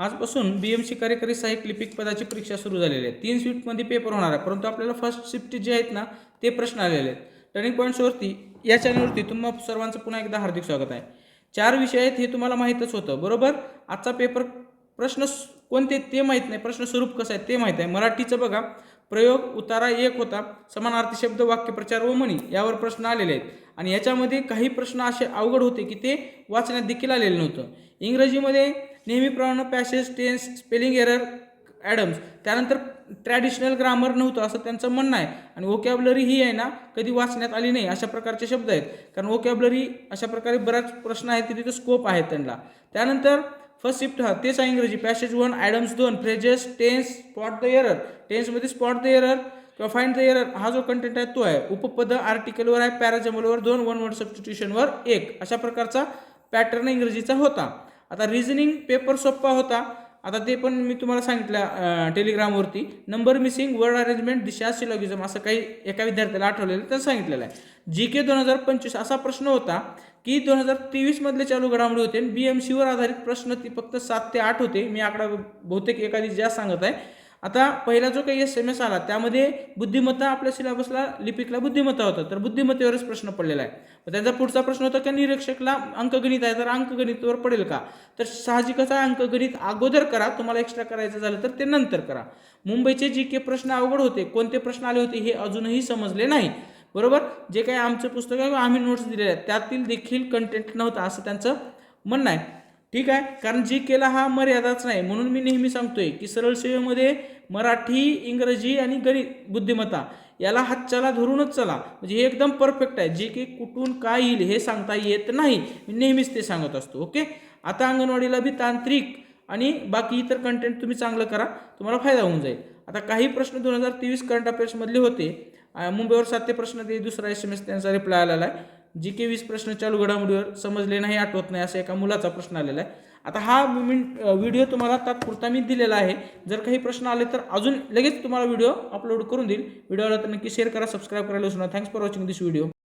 आजपासून बी M C कार्यकारी सहाय्यक लिपिक पदाची परीक्षा सुरू झालेली आहे. तीन शिफ्टमध्ये पेपर होणार आहे. परंतु आपल्याला फर्स्ट शिफ्ट जे आहेत ना ते प्रश्न आलेले आहेत. टर्निंग पॉईंट्सवरती या चॅनलवरती तुम्हा सर्वांचं पुन्हा एकदा हार्दिक स्वागत आहे. चार विषय आहेत हे तुम्हाला माहीतच होतं बरोबर? आजचा पेपर प्रश्न कोणते ते माहीत नाही. प्रश्न स्वरूप कसं आहे ते माहीत आहे. मराठीचं बघा. प्रयोग उतारा एक होता. समानार्थी शब्द वाक्यप्रचार व म्हणी यावर प्रश्न आलेले आहेत. आणि याच्यामध्ये काही प्रश्न असे अवघड होते की ते वाचण्यात देखील आलेलं नव्हतं. इंग्रजीमध्ये नेहमीप्रमाणे passage tense spelling error idioms त्यानंतर ट्रॅडिशनल ग्रामर नव्हतं असं त्यांचं म्हणणं आहे. आणि वोकॅबलरी ही आहे ना कधी वाचण्यात आली नाही अशा प्रकारचे शब्द आहेत. कारण वोकॅबलरी अशा प्रकारे बराच प्रश्न आहेत की तिथे स्कोप आहे त्यांना. त्यानंतर फर्स्ट शिफ्ट हा तेच आहे इंग्रजी. पॅसेज वन ॲडम्स दोन phrases tense spot the error टेन्समध्ये spot the error किंवा फाईंड द एरर हा जो कंटेंट आहे तो आहे. उपपद आर्टिकलवर आहे पॅराजमलवर दोन वन वर्ड सबस्टिट्यूशनवर एक. अशा प्रकारचा पॅटर्न इंग्रजीचा होता. आता रिझनिंग पेपर सोप्पा होता. आता ते पण मी तुम्हाला सांगितलं टेलिग्रामवरती नंबर मिसिंग वर्ड अरेंजमेंट दिशा सिलॉगिझम असं काही एका विद्यार्थ्याला आठवलेलं तर सांगितलेलं आहे. जी के दोन हजार पंचवीस असा प्रश्न होता की दोन हजार तेवीसमधले चालू घडामोडी होते. बी एम सीवर आधारित प्रश्न ती फक्त सात ते आठ होते. मी आकडा बहुतेक एखादी जास्त सांगत आहे आता पहिला जो काही एस एम एस आला त्यामध्ये बुद्धिमत्ता आपल्या सिलेबसला लिपिकला बुद्धिमत्ता होतं. तर बुद्धिमत्तेवरच प्रश्न पडलेला आहे. मग त्यांचा पुढचा प्रश्न होता की निरीक्षकला अंकगणित आहे तर अंकगणितवर पडेल का? तर साहजिकच आहे अंकगणित अगोदर करा तुम्हाला एक्स्ट्रा करायचं झालं तर ते नंतर करा. मुंबईचे जी के प्रश्न अवघड होते कोणते प्रश्न आले होते हे अजूनही समजले नाही. बरोबर? जे काही आमचं पुस्तक आहे आम्ही नोट्स दिलेले आहेत. त्यातील देखील कंटेंट नव्हतं असं त्यांचं म्हणणं आहे. ठीक आहे? कारण जी केला हा मर्यादाच नाही. म्हणून मी नेहमी सांगतोय की सरळ सेवेमध्ये मराठी इंग्रजी आणि गणित बुद्धिमत्ता याला हातच्याला धरूनच चला. म्हणजे हे एकदम परफेक्ट आहे. जे की कुठून काय येईल हे सांगता येत नाही. मी नेहमीच ते सांगत असतो. ओके? आता अंगणवाडीला बी तांत्रिक आणि बाकी इतर कंटेंट तुम्ही चांगलं करा. तुम्हाला फायदा होऊन जाईल. आता काही प्रश्न दोन हजार तेवीस करंट अफेअर्समधले होते. मुंबईवर सात ते प्रश्न ते दुसरा एस एम एस त्यांचा रिप्लाय आलेला आहे. जी के वीस प्रश्न चालू घडामोडीवर समजले नाही आठवत नाही असा एका मुलाचा प्रश्न आलेला आहे. आता हा व्हिडिओ तुम्हाला तात्पुरता मी दिलेला आहे. जर काही प्रश्न आले तर अजून लगेच तुम्हाला व्हिडिओ अपलोड करून देईल. व्हिडिओला तर नक्की शेअर करा सबस्क्राईब करायला विसरू नका. Thanks for watching this video